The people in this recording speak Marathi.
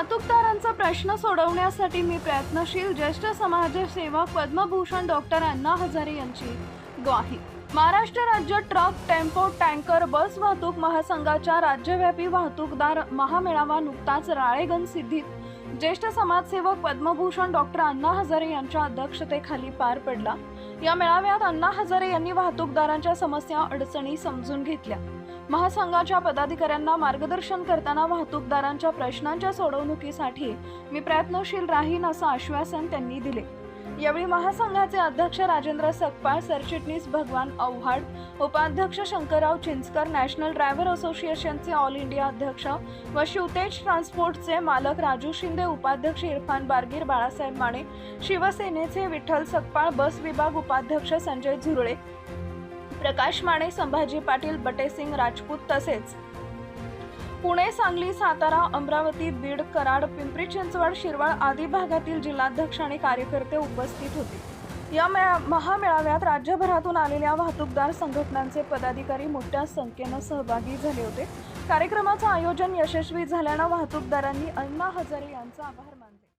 वाहतूकदारांचा प्रश्न सोडवण्यासाठी मी प्रयत्नशील ज्येष्ठ समाजसेवक पद्मभूषण डॉक्टर अण्णा हजारे यांची ग्वाही. महाराष्ट्र राज्य ट्रक टेम्पो टँकर बस वाहतूक महासंघाच्या राज्यव्यापी वाहतूकदार महामेळावा नुकताच राळेगण सिद्धीत ज्येष्ठ समाजसेवक पद्मभूषण डॉक्टर अण्णा हजारे यांच्या अध्यक्षतेखाली पार पडला. या मेळाव्यात अण्णा हजारे यांनी वाहतूकदारांच्या समस्या अडचणी समजून घेतल्या. महासंघाच्या पदाधिकाऱ्यांना मार्गदर्शन करताना वाहतूकदारांच्या प्रश्नांच्या सोडवणुकीसाठी मी प्रयत्नशील राहीन असं आश्वासन त्यांनी दिले. यावेळी महासंघाचे अध्यक्ष राजेंद्र सकपाळ सरचिटणीस भगवान आव्हाड उपाध्यक्ष शंकरराव चिंचकर नॅशनल ड्रायव्हर असोसिएशनचे ऑल इंडिया अध्यक्ष व शिवतेज ट्रान्सपोर्टचे मालक राजू शिंदे उपाध्यक्ष इरफान बारगीर बाळासाहेब माने शिवसेनेचे विठ्ठल सकपाळ बस विभाग उपाध्यक्ष संजय झुरळे प्रकाश माने संभाजी पाटील बटेसिंग राजपूत तसेच पुणे सांगली सातारा अमरावती बीड कराड पिंपरी चिंचवड शिरवळ आदी भागातील जिल्हाध्यक्ष आणि कार्यकर्ते उपस्थित होते. या मेळा महामेळाव्यात राज्यभरातून आलेल्या वाहतूकदार संघटनांचे पदाधिकारी मोठ्या संख्येनं सहभागी झाले होते. कार्यक्रमाचं आयोजन यशस्वी झाल्यानं वाहतूकदारांनी अण्णा हजारे यांचा आभार मानले.